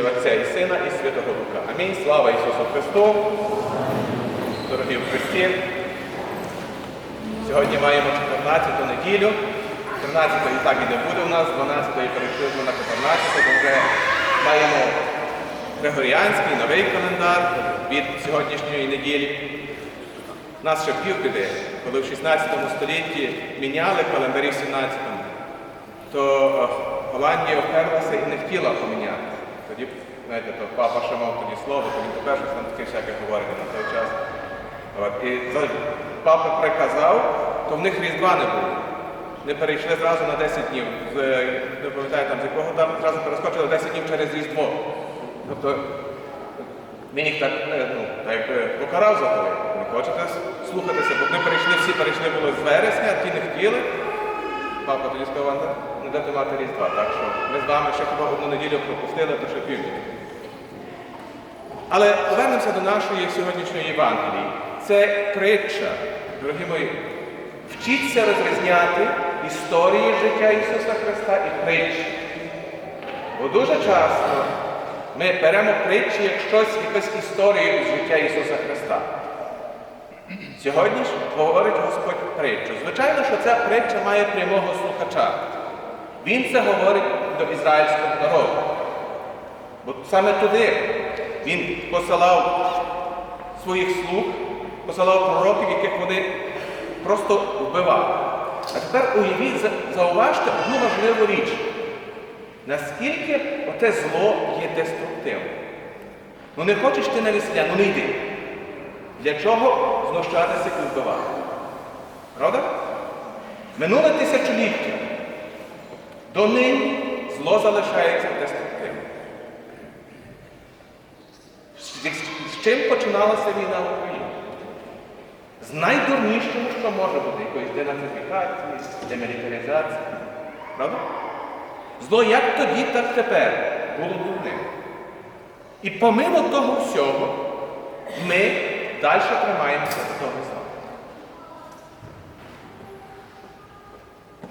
ім'я Отця і Сина, і Святого Духа. Амінь. Слава Ісусу Христу. Дорогі в Христі. Сьогодні маємо 14-ту неділю. 13 і так і не буде у нас, 12-ї перейшли на 14, бо вже маємо Григоріанський новий календар від сьогоднішньої неділі. Нас ще півбіди, коли в 16 столітті міняли календарі в 17-му, то е, Голландія оперлася і не хотіла поміняти. Тоді, знаєте, то папа ще мав тоді слово, то він щось там таке всяке говорить на той час. От. І папа приказав, то в них різдва не було. Не перейшли зразу на 10 днів. З, е, не пам'ятаю там з якого там зразу перескочили 10 днів через Різдво. Тобто він їх так, е, ну, так покарав за то. Не хочете слухатися, бо ми перейшли, всі перейшли було з вересня, ті не хотіли. Папа тоді сказав, «Вам не мати Різдва. Так що ми з вами ще хіба одну неділю пропустили, то ще півдня. Але повернемося до нашої сьогоднішньої Євангелії. Це притча, дорогі мої. Вчіться розрізняти історії життя Ісуса Христа і притчі. Бо дуже часто ми беремо притчі як щось, якусь історію з життя Ісуса Христа. Сьогодні ж говорить Господь притчу. Звичайно, що ця притча має прямого слухача. Він це говорить до ізраїльського народу. Бо саме туди він посилав своїх слуг, посилав пророків, яких вони просто вбивали. А тепер уявіть, зауважте одну важливу річ. Наскільки оте зло є деструктивним. Ну не хочеш ти на весілля, ну не йди. Для чого знущатися і вбивати? Правда? Минуле тисячоліття. До нині зло залишається деструктивним. З, чим починалася війна в Україні? З найдурнішого, що може бути, якоїсь денацифікації, демілітаризації. Правда? Зло як тоді, так тепер було дурним. І помимо того всього, ми далі тримаємося до того зла.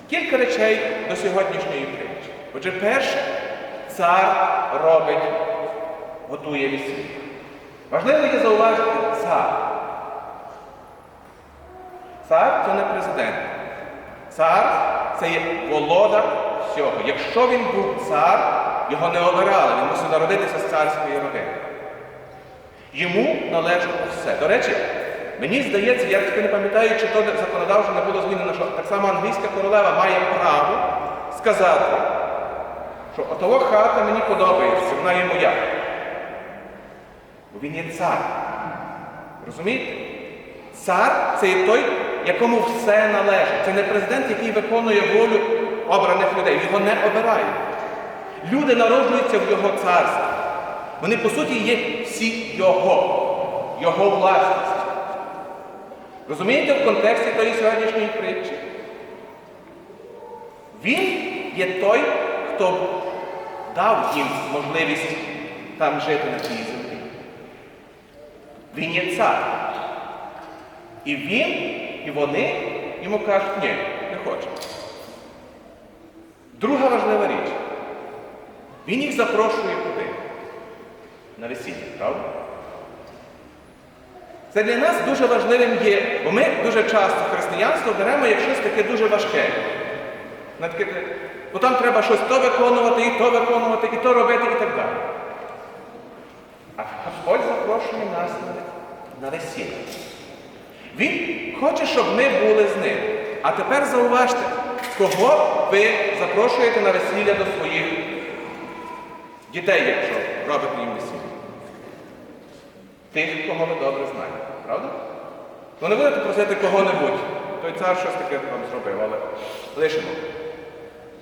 Кілька речей до сьогоднішньої притчі. Отже, перше, цар робить, готує весілля. Важливо є зауважити цар. Цар це не президент. Цар це є володар всього. Якщо він був цар, його не обирали, він мусив народитися з царської родини. Йому належало все. До речі, мені здається, я таки не пам'ятаю, чи то законодавчо не було змінено, що так само англійська королева має право сказати, що отова хата мені подобається, вона є моя. Бо він є цар. Розумієте? Цар це є той, якому все належить. Це не президент, який виконує волю обраних людей. Його не обирають. Люди народжуються в його царстві. Вони, по суті, є всі його, його власність. Розумієте в контексті тої сьогоднішньої притчі? Він є той, хто дав їм можливість там жити на цій землі. Він є цар. І він, і вони йому кажуть, ні, не хочемо. Друга важлива річ. Він їх запрошує куди? На весілля, правда? Це для нас дуже важливим є, бо ми дуже часто християнство беремо як щось таке дуже важке. Бо там треба щось то виконувати, і то виконувати, і то робити, і так далі. А Господь запрошує нас на, весілля. Він хоче, щоб ми були з ним. А тепер зауважте, кого ви запрошуєте на весілля до своїх дітей, якщо робите їм весілля. Тих, кого ви добре знаєте, правда? Ну не будете просити кого-небудь. Той цар щось таке вам зробив, але лишимо.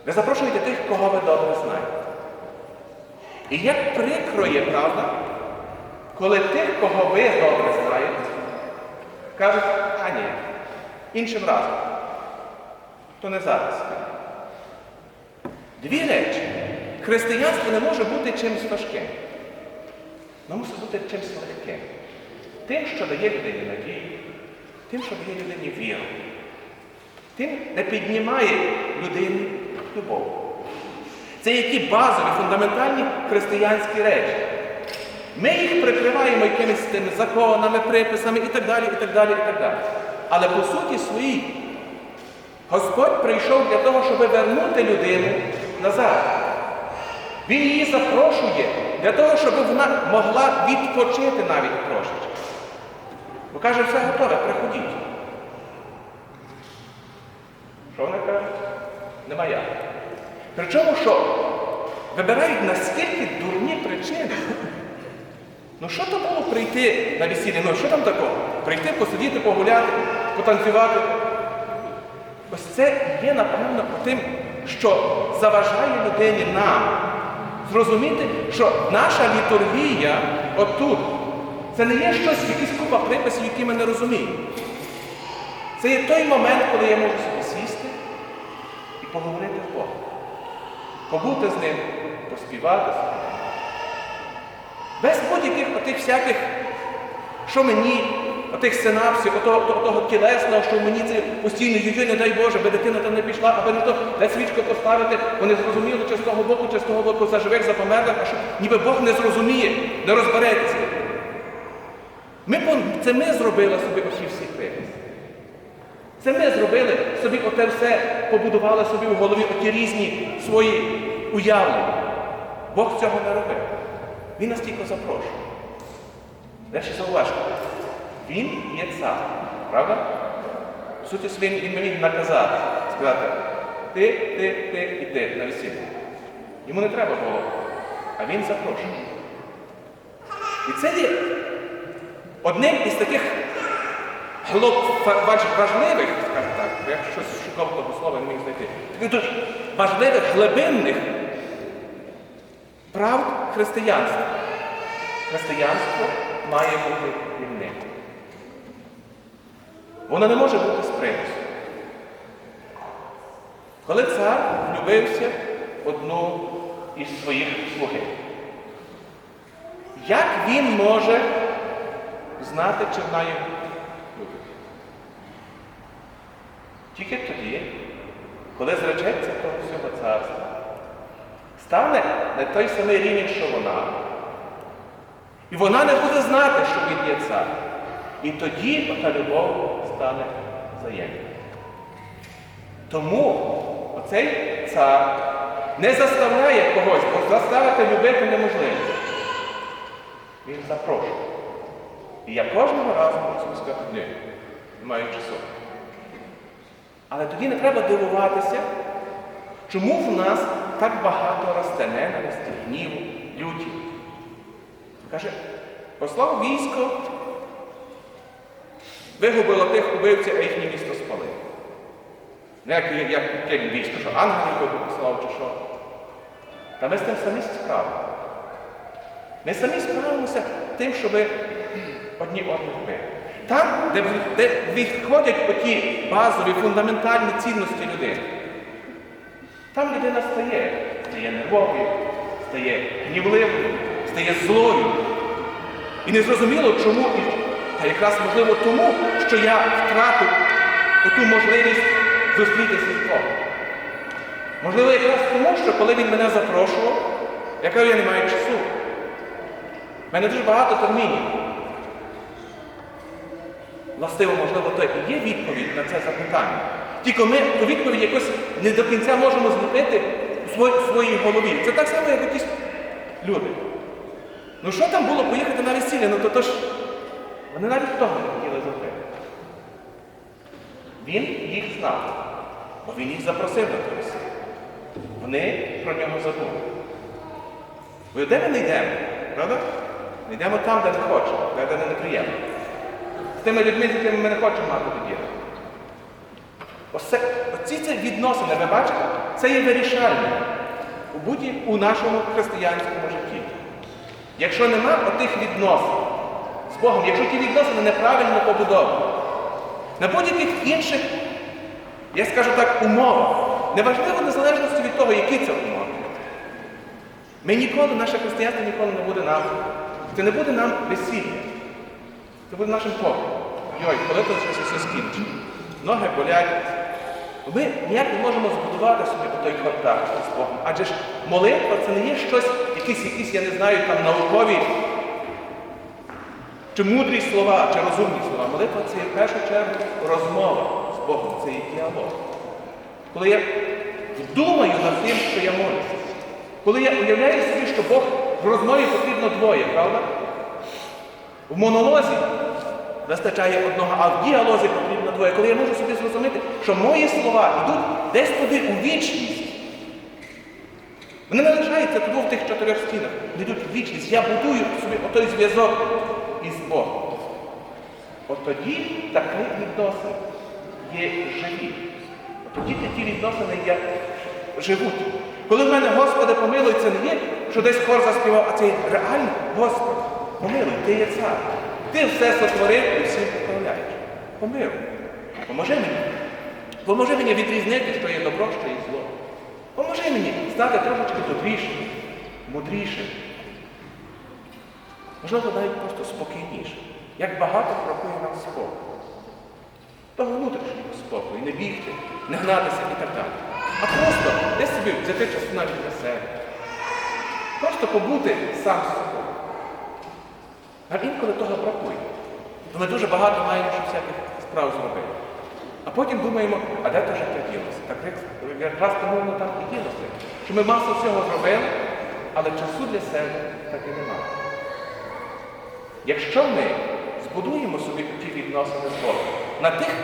Ви запрошуєте тих, кого ви добре знаєте. І як прикро є, правда, коли тих, кого ви добре знаєте, кажуть, а ні, іншим разом. То не зараз. Дві речі. Християнство не може бути чимось важким. Воно мусить бути чимось легким. Тим, що дає людині надію, тим, що дає людині віру. Тим не піднімає людині любов. Це які базові, фундаментальні християнські речі. Ми їх прикриваємо якимись тими законами, приписами і так далі, і так далі, і так далі. Але по суті своїй Господь прийшов для того, щоб вернути людину назад. Він її запрошує для того, щоб вона могла відпочити навіть трошечки. Бо каже, все готове, приходіть. Що вони кажуть? Нема як. Причому що? Вибирають настільки дурні причини. Ну що то було прийти на весілля? Ну що там такого? Прийти, посидіти, погуляти, потанцювати. Ось це є, напевно, тим, що заважає людині нам зрозуміти, що наша літургія отут, це не є щось, якісь купа приписів, які ми не розуміємо. Це є той момент, коли я можу собі сісти і поговорити з Богом. Побути з ним, поспівати з ним. Без будь-яких отих всяких, що мені, отих синапсів, отого, того, того тілесного, що мені це постійно юй, не дай Боже, аби дитина там не пішла, аби не то, де свічку поставити, вони зрозуміли, чи з того боку, чи з того боку за живих, за померлих, а що ніби Бог не зрозуміє, не розбереться. Ми, це ми зробили собі оці всі приписи. Це ми зробили собі оте все, побудували собі в голові оті різні свої уявлення. Бог цього не робив. Він нас тільки запрошує. Далі зауважте, він є цар, правда? Суті своїй він мені наказати, сказати, ти, ти, ти і ти на весілля. Йому не треба було, а він запрошує. І це є одним із таких важливих, скажімо так, я щось шукав того слова, не міг знайти. Таких дуже важливих, глибинних правд християнства. Християнство має бути вільним. Воно не може бути з примусу. Коли цар влюбився в одну із своїх слугів, як він може знати, чи вона його любить? Тільки тоді, коли зречеться того всього царства, стане на той самий рівень, що вона, і вона не буде знати, що він є цар. І тоді ота любов стане взаємною. Тому оцей цар не заставляє когось, бо заставити любити неможливо. Він запрошує. І я кожного разу можу сказати, ні, не маю часу. Але тоді не треба дивуватися, чому в нас так багато росте ненависті, гніву, люті. Каже, послав військо, вигубило тих убивців, а їхнє місто спалило. Не як, як, як, військо, що ангелів би послав чи що. Та ми з тим самі справимо. Ми самі справимося тим, щоб одні одних били. Там, де, де відходять оті базові, фундаментальні цінності людини. Там людина стає, стає нервовою, стає гнівливою, стає злою. І незрозуміло, чому, та якраз можливо тому, що я втратив оту можливість зустрітися з Богом. Можливо, якраз тому, що коли він мене запрошував, я кажу, я не маю часу. У мене дуже багато термінів. Властиво, можливо, то і є відповідь на це запитання. Тільки ми ту відповідь якось не до кінця можемо зліпити у своїй, голові. Це так само, як якісь люди. Ну що там було поїхати на весілля? Ну то, то ж вони навіть того не хотіли зробити. Він знав, бо він їх запросив те весілля. Вони про нього забули. Бо де ми не йдемо? Правда? Не йдемо там, де не хочемо, де, не неприємно. З тими людьми, з якими ми не хочемо мати до. Оце, оці ці відносини, ви бачите, це є вирішальне у будь у нашому християнському житті. Якщо нема отих відносин з Богом, якщо ті відносини неправильно побудовані, на будь-яких інших, я скажу так, умовах, неважливо незалежності від того, які це умови. Ми ніколи, наше християнство ніколи не буде нам, це не буде нам весілля. Це буде нашим поглядом. Йой, коли то все, все скінчить. Ноги болять, Ми ніяк не можемо збудувати собі той контакт з Богом. Адже ж молитва це не є щось, якісь, якісь, я не знаю, там наукові чи мудрі слова, чи розумні слова. Молитва це є в першу чергу розмова Богом, це є діалог. Коли я думаю над тим, що я молюся, коли я уявляю собі, що Бог в розмові потрібно двоє, правда? В монолозі вистачає одного, а в діалозі потрібно двоє. Коли я можу собі зрозуміти, що мої слова йдуть десь туди у вічність. Вони не лишаються тут в тих чотирьох стінах, вони йдуть в вічність. Я будую собі отой зв'язок із Богом. От тоді такі відносини є живі. Тоді ті відносини є живуть. Коли в мене Господи помилуй, це не є, що десь хор заспівав, а це є реально Господи, помилуй, ти є цар. Ти все сотворив і всім поправляєш. Помилуй. Поможи мені. Поможи мені відрізнити, що є добро, що є зло. Поможи мені стати трошечки добрішим, мудрішим. Можливо, навіть просто спокійнішим. Як багато бракує нам спокою. Того внутрішнього спокою, не бігти, не гнатися і так далі. А просто десь собі взяти часу навіть для себе. Просто побути сам з собою. А інколи того бракує. То ми дуже багато маємо ще всяких справ зробити. А потім думаємо, а де то життя ділося? Так якраз тому там і ділося. Що ми масу всього зробили, але часу для себе так і немає. Якщо ми збудуємо собі ті відносини з Богом, на тих,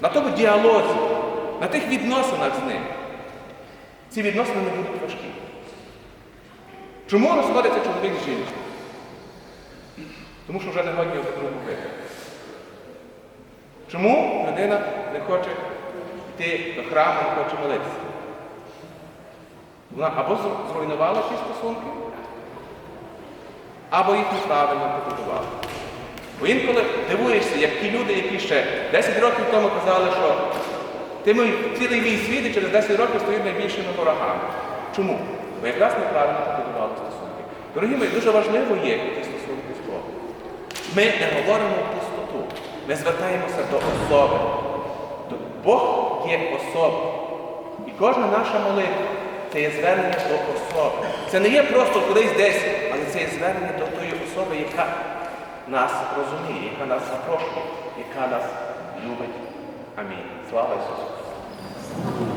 на тому діалозі, на тих відносинах з ним, ці відносини не будуть важкі. Чому розходиться чоловік з жінкою? Тому що вже не годні один другу бити. Чому людина не хоче йти до храму, не хоче молитися? Вона або зруйнувала ті стосунки, або їх неправильно побудувала. Бо інколи дивуєшся, як ті люди, які ще 10 років тому казали, що ти мій, цілий мій світ і через 10 років стоїть найбільшими ворогами. Чому? Бо якраз неправильно побудували стосунки. Дорогі мої, дуже важливо є ті стосунки з Богом. Ми не говоримо пустоту. Ми звертаємося до особи. Бог є особа. І кожна наша молитва це є звернення до особи. Це не є просто кудись десь, але це є звернення до тої особи, яка нас розуміє, яка нас запрошує, яка нас любить. Амінь. Слава Ісусу!